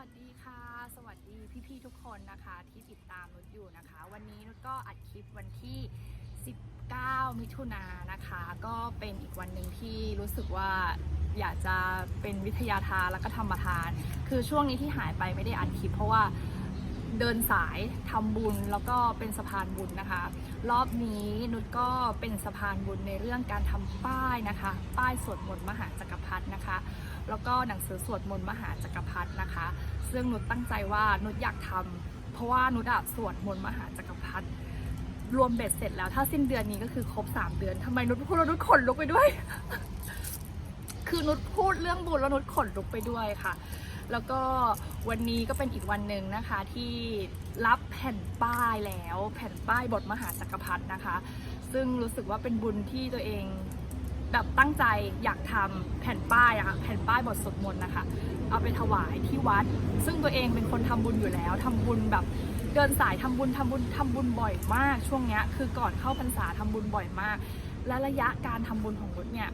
วัสดีค่ะ สวัสดีพี่ๆทุกคนนะคะที่ติดตามนุชอยู่นะคะ วันนี้นุชก็อัดคลิปวันที่ 19 มิถุนายนนะคะ ก็เป็นอีกวันหนึ่งที่รู้สึกว่าอยากจะเป็นวิทยาทานแล้วก็ธรรมทาน คือช่วงนี้ที่หายไปไม่ได้อัดคลิปเพราะว่า เดินสายทำบุญแล้วก็เป็นสะพานบุญนะคะ รอบนี้นุชก็เป็นสะพานบุญในเรื่องการทำป้ายนะคะ ป้ายสวดมนต์มหาจักรพรรดินะคะ แล้วก็หนังสือสวดมนต์มหาจักรพรรดินะคะ ซึ่งนุชตั้งใจว่านุชอยากทำเพราะว่านุชอะสวดมนต์มหาจักรพรรดิรวมเบ็ดเสร็จแล้วถ้าสิ้นเดือนนี้ก็คือครบ 3 เดือนทำไมนุชพูดแล้วนุชขนลุกไปด้วย คือนุชพูดเรื่องบุญแล้วนุชขนลุกไปด้วยค่ะ แล้วก็วันนี้ก็เป็นอีกวันหนึ่งนะคะที่รับแผ่นป้ายแล้ว แผ่นป้ายบทมหาจักรพรรดินะคะ ซึ่งรู้สึกว่าเป็นบุญที่ตัวเองแบบตั้งใจอยากทำแผ่นป้ายอะแผ่นป้ายบทสวดมนต์นะคะ เอาไปถวายที่วัด ซึ่งตัวเองเป็นคนทำบุญอยู่แล้วทำบุญแบบเดินสายทำบุญทำบุญทำบุญบ่อยมากช่วงเนี้ยคือก่อนเข้าพรรษาทำบุญบ่อยมาก และระยะการทำบุญของนุชเนี่ย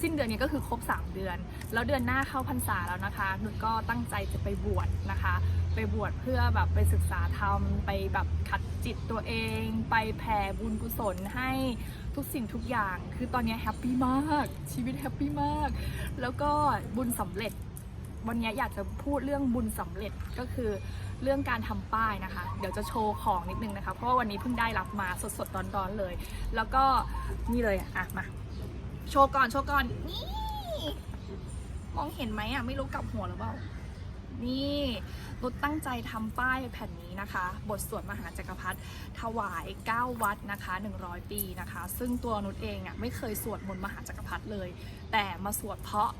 สิ้นเดือนนี้ก็คือครบ 3 เดือน แล้วเดือนหน้าเข้าพรรษาแล้วนะคะนุชก็ตั้งใจจะไปบวชนะคะ ไปบวชเพื่อแบบไปศึกษาธรรม ไปแบบขัดจิตตัวเอง ไปแผ่บุญกุศลให้ทุกสิ่งทุกอย่าง คือตอนนี้แฮปปี้มาก ชีวิตแฮปปี้มาก แล้วก็บุญสำเร็จ วันนี้อยากจะพูดเรื่องบุญสำเร็จก็คือเรื่องการทำป้ายนะคะ เดี๋ยวจะโชว์ของนิดนึงนะคะ เพราะว่าวันนี้เพิ่งได้รับมาสดๆร้อนๆเลย แล้วก็นี่เลยอะมา โชว์ก่อน โชว์ก่อน นี่ มองเห็นไหมอะ ไม่รู้กลับหัวหรือเปล่า นี่นุชตั้งใจทำป้ายแผ่นนี้นะคะ บทสวดมหาจักรพรรดิถวาย 9 วัดนะคะ 100 ปีนะคะ ซึ่งตัวนุชเองอะไม่เคยสวดมนต์มหาจักรพรรดิเลย แต่มาสวดเพราะ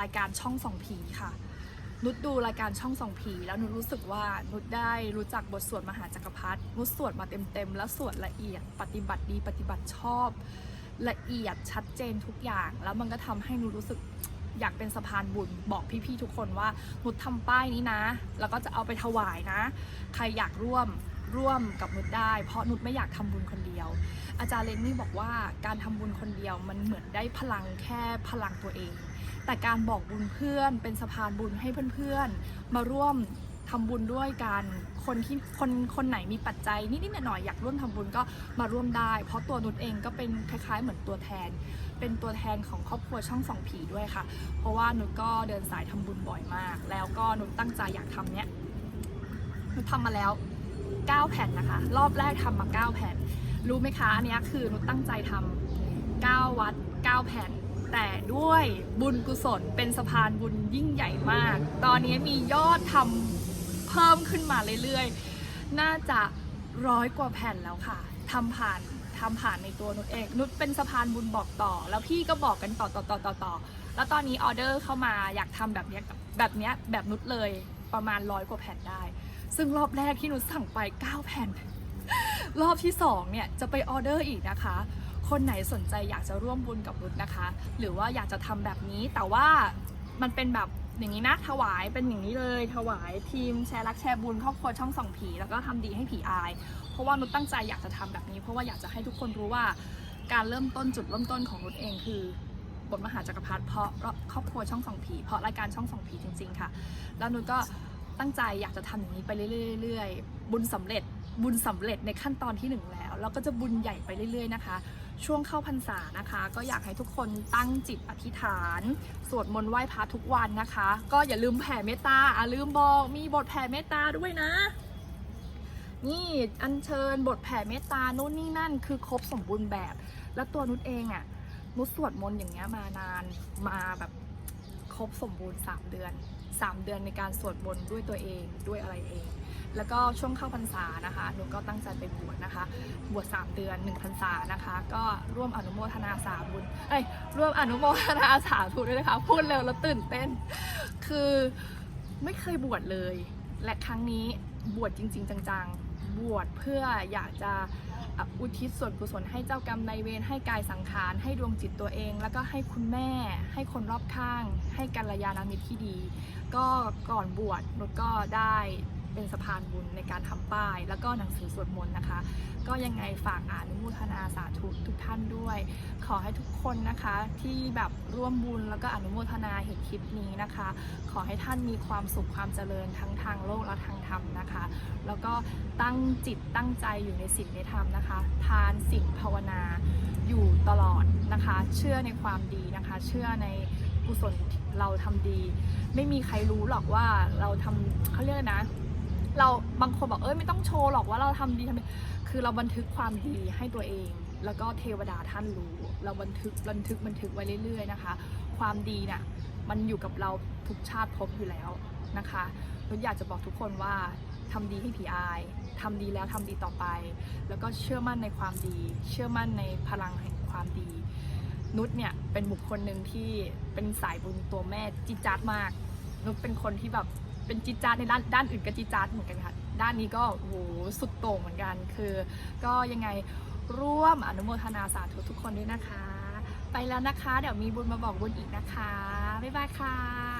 รายการช่องสองผีค่ะนุชดูรายการช่องสองผีแล้วนุชรู้สึกว่านุชได้รู้จักบทสวดมหาจักรพรรดินุชสวดมาเต็มๆ แล้วสวดละเอียด ปฏิบัติดีปฏิบัติชอบ ละเอียดชัดเจนทุกอย่าง แล้วมันก็ทำให้นุชรู้สึกอยากเป็นสะพานบุญบอกพี่ๆทุกคนว่านุชทำป้ายนี้นะ แล้วก็จะเอาไปถวายนะ ใครอยากร่วมร่วมกับนุชได้ เพราะนุชไม่อยากทำบุญคนเดียว อาจารย์เลนนี่บอกว่าการทำบุญคนเดียวมันเหมือนได้พลังแค่พลังตัวเอง แต่การบอกบุญเพื่อนเป็นสะพานบุญให้เพื่อนๆ มาร่วม ทำบุญด้วยกันคนที่คนคนไหนมีปัจจัยนิดๆหน่อยๆอยากร่วมทำบุญก็มาร่วมได้ เพราะตัวนุชเองก็เป็นคล้ายๆ เหมือนตัวแทน เป็นตัวแทนของครอบครัวช่องสองผีด้วยค่ะ เพราะว่านุชก็เดินสายทำบุญบ่อยมาก แล้วก็นุชตั้งใจอยากทำเนี้ยนุชทำมาแล้ว 9 แผ่นนะคะ รอบแรกทำมา 9 แผ่น รู้ไหมคะอันนี้คือนุชตั้งใจทำ9วัด 9 แผ่นแต่ด้วยบุญกุศลเป็นสะพานบุญยิ่งใหญ่มาก ตอนนี้มียอดทำ เพิ่มขึ้นมาเรื่อยๆ น่าจะร้อยกว่าแผ่นแล้วค่ะทำผ่านทำผ่านในตัวนุชเองนุชเป็นสะพานบุญบอกต่อ แล้วพี่ก็บอกกันต่อต่อต่อต่อต่อแล้วตอนนี้ออเดอร์เข้ามาอยากทำแบบเนี้ยแบบเนี้ยแบบนุชเลยประมาณร้อยกว่าแผ่นได้ ซึ่งรอบแรกที่นุชสั่งไป 9 แผ่น รอบที่2เนี่ยจะไปออเดอร์อีกนะคะ คนไหนสนใจอยากจะร่วมบุญกับนุชนะคะ หรือว่าอยากจะทำแบบนี้แต่ว่ามันเป็นแบบ อย่างนี้นะถวายเป็นอย่างนี้เลย ถวายทีมแชร์รักแชร์บุญครอบครัวช่องส่องผี แล้วก็ทำดีให้ผีอาย เพราะว่านุชตั้งใจอยากจะทำแบบนี้ เพราะว่าอยากจะให้ทุกคนรู้ว่าการเริ่มต้นจุดเริ่มต้นของนุชเองคือบทมหาจักรพรรดิเพราะครอบครัวช่องส่องผี เพราะรายการช่องส่องผีจริง ๆ ค่ะ แล้วนุชก็ตั้งใจอยากจะทำอย่างนี้ไปเรื่อยๆบุญสำเร็จบุญสำเร็จในขั้นตอนที่หนึ่งแล้ว แล้วก็จะบุญใหญ่ไปเรื่อยๆนะคะ ช่วงเข้าพรรษานะคะ ก็อยากให้ทุกคนตั้งจิตอธิษฐาน สวดมนต์ไหว้พระทุกวันนะคะ ก็อย่าลืมแผ่เมตตาอะลืมบอกมีบทแผ่เมตตาด้วยนะ นี่อัญเชิญบทแผ่เมตตานู่นนี่นั่นคือครบสมบูรณ์แบบ แล้วตัวนุชเองอะ่ะนุชสวดมนต์อย่างเงี้ยมานานมาแบบครบสมบูรณ์ 3 เดือน 3 เดือนในการสวดมนต์ด้วยตัวเองด้วยอะไรเอง แล้วก็ช่วงเข้าพรรษานะคะหนูก็ตั้งใจไปบวชนะคะ บวช3เดือน1พรรษานะคะ ก็ร่วมอนุโมทนาสาบุญเอ้ยร่วมอนุโมทนาสาธุด้วยนะคะ พูดเร็วแล้วตื่นเต้น คือไม่เคยบวชเลย และครั้งนี้บวชจริง ๆ จังๆ บวชเพื่ออยากจะอุทิศส่วนกุศลให้เจ้ากรรมนายเวรให้กายสังขารให้ดวงจิตตัวเอง แล้วก็ให้คุณแม่ ให้คนรอบข้าง ให้กัลยาณมิตรที่ดี ก็ก่อนบวชนุชก็ได้ เป็นสะพานบุญในการทำป้าย แล้วก็หนังสือสวดมนต์นะคะ ก็ยังไงฝากอ่านอนุโมทนาสาธุทุกท่านด้วย ขอให้ทุกคนนะคะที่แบบร่วมบุญแล้วก็อนุโมทนาเห็นคลิปนี้นะคะ ขอให้ท่านมีความสุขความเจริญทั้งทางโลกและทางธรรมนะคะ แล้วก็ตั้งจิตตั้งใจอยู่ในศีลในธรรมนะคะ ทานศีลภาวนาอยู่ตลอดนะคะ เชื่อในความดีนะคะ เชื่อในกุศลเราทำดี ไม่มีใครรู้หรอกว่าเราทำเขาเรียกนะ เราบางคนบอกเอ้ยไม่ต้องโชว์หรอกว่าเราทำดีทำดีคือเราบันทึกความดีให้ตัวเอง แล้วก็เทวดาท่านรู้ เราบันทึกบันทึกบันทึกไว้เรื่อย ๆนะคะ ความดีน่ะมันอยู่กับเราทุกชาติภพอยู่แล้วนะคะนุชอยากจะบอกทุกคนว่าทำดีให้ผีอายทำดีแล้วทำดีต่อไป แล้วก็เชื่อมั่นในความดี เชื่อมั่นในพลังแห่งความดี นุชเนี่ยเป็นบุคคลหนึ่งที่เป็นสายบุญตัวแม่จิจาดมาก นุชเป็นคนที่แบบ เป็นจิจาดในด้านด้านอื่นก็จิจาดเหมือนกันค่ะ ด้านนี้ก็โหสุดโต่งเหมือนกัน คือก็ยังไงร่วมอนุโมทนาสาธุทุกคนด้วยนะคะ ไปแล้วนะคะ เดี๋ยวมีบุญมาบอกบุญอีกนะคะ บ๊ายบายค่ะ